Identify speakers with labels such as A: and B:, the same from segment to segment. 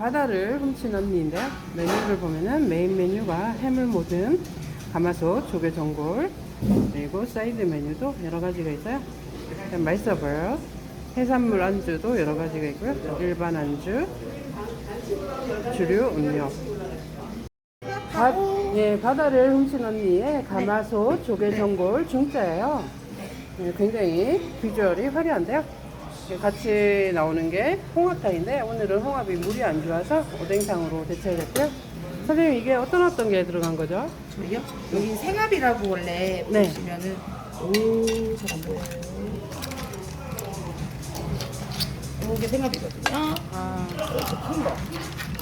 A: 바다를 훔친 언니인데요. 메뉴를 보면은 메인 메뉴가 해물 모듬, 가마솥, 조개 전골, 그리고 사이드 메뉴도 여러 가지가 있어요. 맛있어 보여요. 해산물 안주도 여러 가지가 있고요. 일반 안주, 주류 음료. 바, 예, 바다를 훔친 언니의 가마솥, 조개 전골 중짜예요. 예, 굉장히 비주얼이 화려한데요. 예, 같이 나오는 게 홍합탕인데 오늘은 홍합이 물이 안 좋아서 오뎅탕으로 대체했고요. 선생님 이게 어떤 어떤 게 들어간 거죠?
B: 저희요? 여기 생합이라고 원래
A: 네.
B: 보시면은 오 잘 안 보여요. 이게 생합이거든요.
A: 아,
B: 이렇게 큰 거.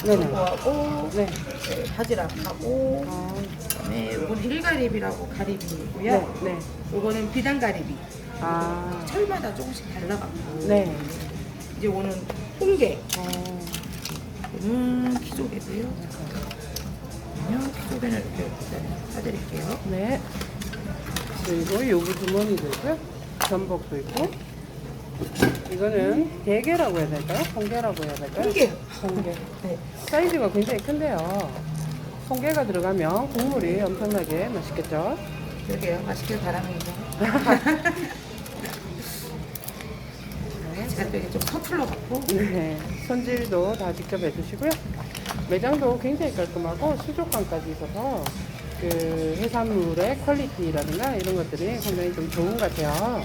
A: 네네.
B: 이거하고
A: 네.
B: 네, 바지락하고
A: 아,
B: 그다음에 이건 힐가리비라고 가리비이고요.
A: 네, 네.
B: 이거는 비단가리비.
A: 아,
B: 철마다 조금씩 달라갖고.
A: 네.
B: 이제 오는 홍게.
A: 어,
B: 이거는 키조개고요. 그러면 키조개는 이렇게 일단 사드릴게요.
A: 네. 그리고 요구 주머니도 있고요. 전복도 있고. 이거는 대게라고 해야 될까요? 홍게라고 해야 될까요?
B: 홍게.
A: 홍게.
B: 네.
A: 사이즈가 굉장히 큰데요. 홍게가 들어가면 국물이 엄청나게 맛있겠죠?
B: 그러게요. 맛있길 바랍니다. 이게 좀 서툴러 갖고
A: 네. 손질도 다 직접 해주시고요. 매장도 굉장히 깔끔하고 수족관까지 있어서 그 해산물의 퀄리티라든가 이런 것들이 상당히 좀 좋은 것 같아요.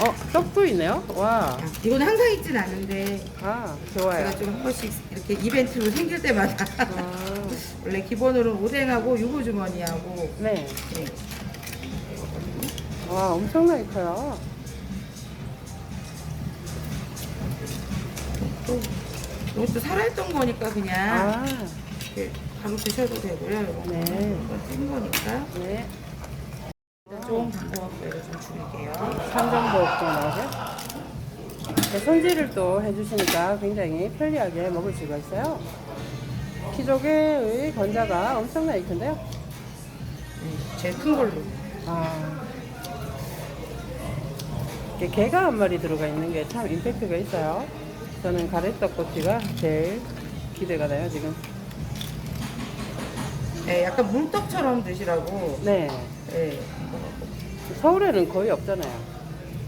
A: 어, 떡도 있네요. 와.
B: 이건 항상 있진 않은데
A: 아, 좋아요.
B: 제가 좀 한 번씩 이렇게 이벤트로 생길 때마다
A: 아,
B: 원래 기본으로 오뎅하고 유부주머니하고
A: 네.
B: 네.
A: 와, 엄청나게 커요.
B: 또 이것도 살아있던 거니까 그냥
A: 아,
B: 이렇게 바로 드셔도 되고요.
A: 네.
B: 이건 찐 거니까
A: 네.
B: 좀 담궈갖고 좀 줄일게요.
A: 삼정복 좀 나오세요. 네, 손질을 또 해주시니까 굉장히 편리하게 먹을 수가 있어요. 키조개의 건자가 엄청나게 큰데요.
B: 네, 제일 큰 걸로.
A: 아. 이렇게 게가 한 마리 들어가 있는 게 참 임팩트가 있어요. 저는 가래떡꼬치가 제일 기대가 돼요, 지금.
B: 네, 약간 물떡처럼 드시라고.
A: 네.
B: 네.
A: 서울에는 거의 없잖아요.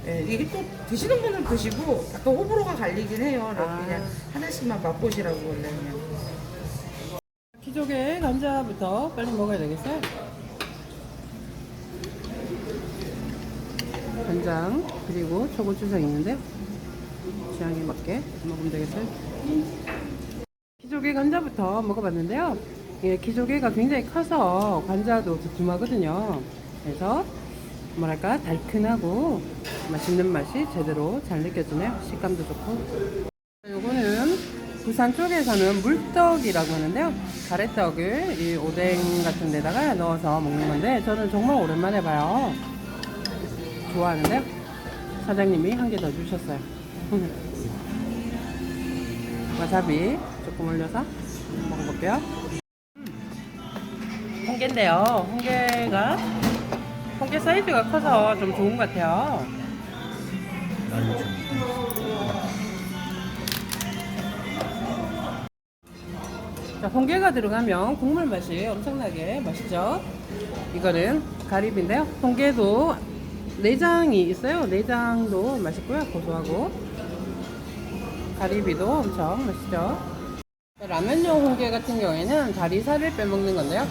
B: 네, 이게 또 드시는 분은 드시고 약간 호불호가 갈리긴 해요.
A: 아.
B: 그냥 하나씩만 맛보시라고 원래 그냥.
A: 키조개 감자부터 빨리 먹어야 되겠어요. 간장 그리고 초고추장 있는데요. 취향에 맞게 먹으면 되겠어요. 키조개 감자부터 먹어봤는데요. 예, 키조개가 굉장히 커서 관자도 두툼하거든요. 그래서 뭐랄까 달큰하고 맛있는 맛이 제대로 잘 느껴지네요. 식감도 좋고. 요거는 부산 쪽에서는 물떡이라고 하는데요. 가래떡을 이 오뎅 같은 데다가 넣어서 먹는 건데 저는 정말 오랜만에 봐요. 좋아하는데요. 사장님이 한 개 더 주셨어요. 와사비 조금 올려서 먹어볼게요. 홍게인데요. 홍게가 홍게 사이즈가 커서 좀 좋은 것 같아요. 자, 홍게가 들어가면 국물 맛이 엄청나게 맛있죠. 이거는 가리비인데요. 홍게도 내장이 있어요. 내장도 맛있고요. 고소하고. 가리비도 엄청 맛있죠. 라면용 홍게 같은 경우에는 다리 살을 빼먹는 건데요.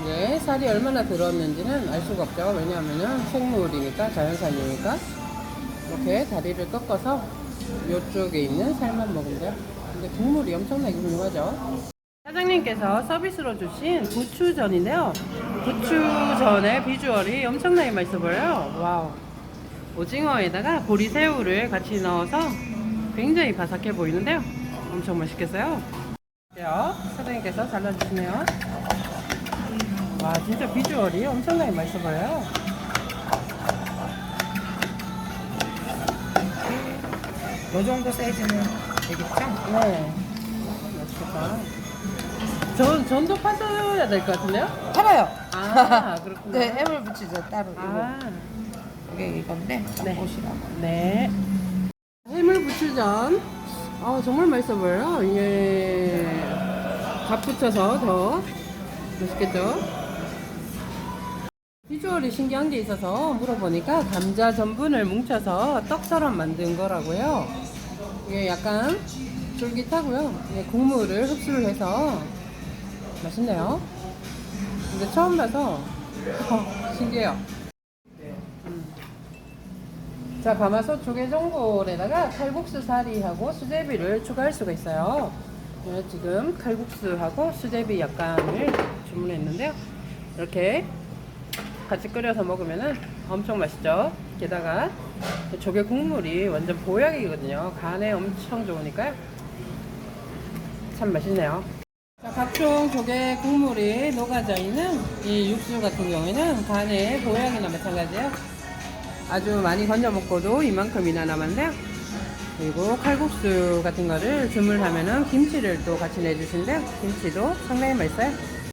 A: 이게 살이 얼마나 들었는지는 알 수가 없죠. 왜냐하면은 생물이니까, 자연산이니까. 이렇게 다리를 꺾어서 이쪽에 있는 살만 돼요. 근데 국물이 엄청나게 훌륭하죠. 사장님께서 서비스로 주신 부추전인데요. 부추전의 비주얼이 엄청나게 맛있어 보여요. 와우. 오징어에다가 보리새우를 같이 넣어서 굉장히 바삭해 보이는데요. 엄청 맛있겠어요. 요 사장님께서 잘라주시네요. 와, 진짜 비주얼이 엄청나게 맛있어 보여요.
B: 이 정도 사이즈는 되겠죠?
A: 네. 맛있겠다. 전, 전도 파셔야 될 것 같은데요?
B: 팔아요.
A: 아, 그렇구나.
B: 네, 해물 부치죠 따로.
A: 아,
B: 이거. 이게 이건데
A: 네.
B: 보시라고.
A: 네. 부추전 아 정말 맛있어 보여요. 이게 밥 붙여서 더 맛있겠죠? 비주얼이 신기한 게 있어서 물어보니까 감자 전분을 뭉쳐서 떡처럼 만든 거라고요. 이게 약간 쫄깃하고요. 이게 국물을 흡수를 해서 맛있네요. 근데 처음 봐서 어, 신기해요. 음. 자, 가마솥 조개전골에다가 칼국수 사리하고 수제비를 추가할 수가 있어요. 네, 지금 칼국수하고 수제비 약간을 주문했는데요. 이렇게 같이 끓여서 먹으면 엄청 맛있죠. 게다가 조개 국물이 완전 보약이거든요. 간에 엄청 좋으니까요. 참 맛있네요. 자, 각종 조개 국물이 녹아져 있는 이 육수 같은 경우에는 간에 보약이나 마찬가지예요. 아주 많이 건져 먹고도 이만큼이나 남았는데요. 그리고 칼국수 같은 거를 주문하면은 김치를 또 같이 내주신대요. 김치도 상당히 맛있어요.